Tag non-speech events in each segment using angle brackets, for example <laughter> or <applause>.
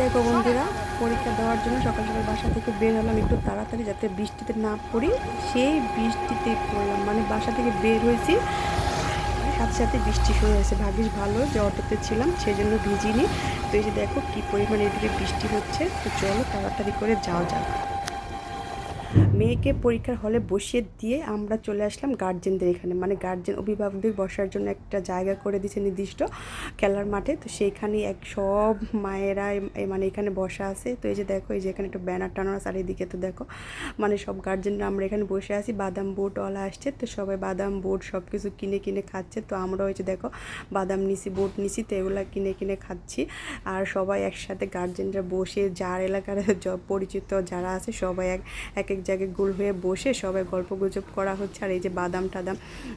দেখো বন্ধুরা পরীক্ষা দেওয়ার জন্য সকাল সকাল বাসা থেকে বের হলাম একটু তাড়াতাড়ি যাতে বৃষ্টিতে না পড়ি। সেই বৃষ্টিতে পড়লাম মানে বাসা থেকে বের হয়েছি। সাথে সাথে বৃষ্টি শুরু হয়েছে। ভাগ্যিস ভালো, যে অটোতে ছিলাম সেই জন্য ভিজিনি। তো এই যে দেখো কী পরিমাণে এদিকে বৃষ্টি হচ্ছে। তো চলো তাড়াতাড়ি করে যাওয়া যাও মেয়েকে পরীক্ষার হলে বসিয়ে দিয়ে আমরা চলে আসলাম গার্জেনদের এখানে। মানে গার্জেন অভিভাবকদের বসার জন্য একটা জায়গা করে দিয়েছে নির্দিষ্ট খেলার মাঠে। তো সেইখানে এক সব মায়েরা মানে এখানে বসা আছে। তো এই যে দেখো, এই যে এখানে একটা ব্যানার টানানো আছে। আর এদিকে তো দেখো মানে সব গার্জেনরা আমরা এখানে বসে আছি। বাদাম বোটওয়ালা আসছে। তো সবাই বাদাম বোট সব কিছু কিনে কিনে খাচ্ছে। তো আমরা ওই যে দেখো, বাদাম নিছি, বোট নিছি। তো এগুলো কিনে কিনে খাচ্ছি। আর সবাই একসাথে গার্জেনরা বসে, যার এলাকার <laughs> পরিচিত যারা আছে, সবাই এক এক জায়গায় গোল হয়ে বসে সবাই গল্প গুজব করা হচ্ছে। আর এই যে বাদাম টাদাম,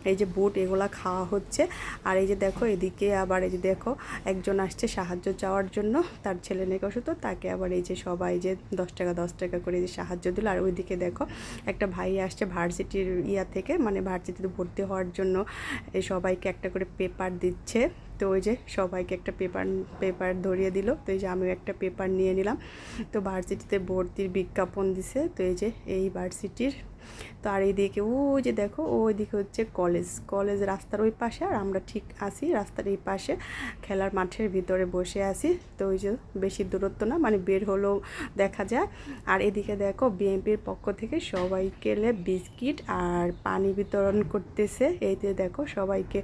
এই যে বুট, এগুলা খাওয়া হচ্ছে। আর এই যে দেখো, এদিকে আবার এই যে দেখো, একজন আসছে সাহায্য চাওয়ার জন্য। তার ছেলে নাকি অসুস্থ, তাকে আবার এই যে সবাই যে দশ টাকা দশ টাকা করে যে সাহায্য দিল। আর ওইদিকে দেখো, একটা ভাই আসছে ভার্সিটির ইয়া থেকে মানে ভার্সিটিতে ভর্তি হওয়ার জন্য। সবাইকে একটা করে পেপার দিচ্ছে। তো ওই যে সবাইকে একটা পেপার পেপার ধরিয়ে দিল। তো এই যে আমিও একটা পেপার নিয়ে নিলাম। তো ভার্সিটিতে ভর্তির বিজ্ঞাপন দিছে। তো এই যে এই ভার্সিটির তো আর এইদিকে ওই যে দেখো ও ওইদিকে হচ্ছে কলেজ। কলেজ রাস্তার ওই পাশে, আর আমরা ঠিক আছি রাস্তার এই পাশে। খেলার মাঠের ভিতরে বসে আছি। তো ওই যে বেশি দূরত্ব না মানে বের হলেও দেখা যায়। আর এদিকে দেখো, বিএনপির পক্ষ থেকে সবাইকে বিস্কিট আর পানি বিতরণ করতেছে। এইতে দেখো, সবাইকে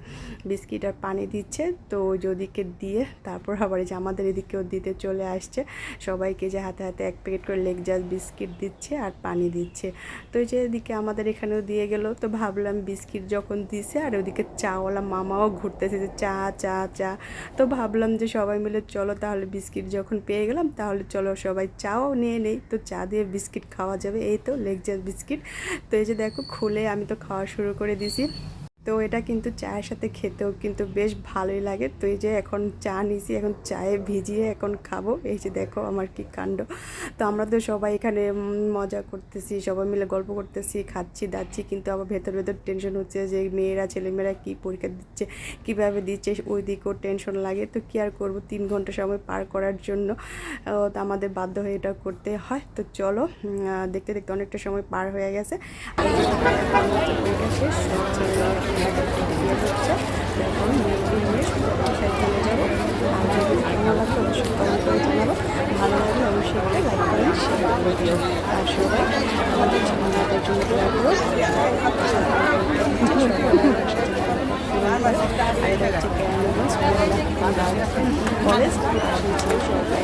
বিস্কিট আর পানি দিচ্ছে। তো ওদিকে দিয়ে তারপর আবার যে আমাদের এদিকেও দিতে চলে আসছে। সবাইকে যে হাতে হাতে এক প্যাকেট করে লেগ জাস বিস্কিট দিচ্ছে আর পানি দিচ্ছে। তো এই যে এদিকে আমাদের এখানেও দিয়ে গেল। তো ভাবলাম বিস্কিট যখন দিছে, আর ওদিকে চাওয়ালা মামাও ঘুরতেছে যে চা চা চা। তো ভাবলাম যে সবাই মিলে চলো, তাহলে বিস্কিট যখন পেয়ে গেলাম, তাহলে চলো সবাই চাও নিয়ে নেই। তো চা দিয়ে বিস্কিট খাওয়া যাবে, এই তো লেগজার বিস্কিট। তো এই যে দেখো, খুলে আমি তো খাওয়া শুরু করে দিছি। তো এটা কিন্তু চায়ের সাথে খেতেও কিন্তু বেশ ভালোই লাগে। তো এই যে এখন চা নিছি, এখন চায়ে ভিজিয়ে এখন খাব। এই যে দেখো আমার কি কাণ্ড। তো আমরা তো সবাই এখানে মজা করতেছি, সবাই মিলে গল্প করতেছি, খাচ্ছি, দাচ্ছি, কিন্তু আবার ভেতর ভেতর টেনশন হচ্ছে যে মেয়েরা, ছেলেমেয়েরা কী পরীক্ষা দিচ্ছে, কীভাবে দিচ্ছে ওই দিকেও টেনশন লাগে। তো কী আর করব? তিন ঘণ্টা সময় পার করার জন্য তো আমাদের বাধ্য হয়ে এটা করতে হয়। তো চলো দেখতে দেখতে অনেকটা সময় পার হয়ে গেছে। আর শেষ। হচ্ছে এখন মেয়েকে নিয়ে বাসায় চলে যাব আর যদি ভালো লাগবে অবশ্যই কমেন্ট করে জানাব ভালো লাগলে অবশ্যই করে লাইক করেন শেয়ার করে আর সবাই আমাদের চ্যানেলটার জন্য লাগল আর এটা হচ্ছে ক্যারামগঞ্জ কলেজ সবাই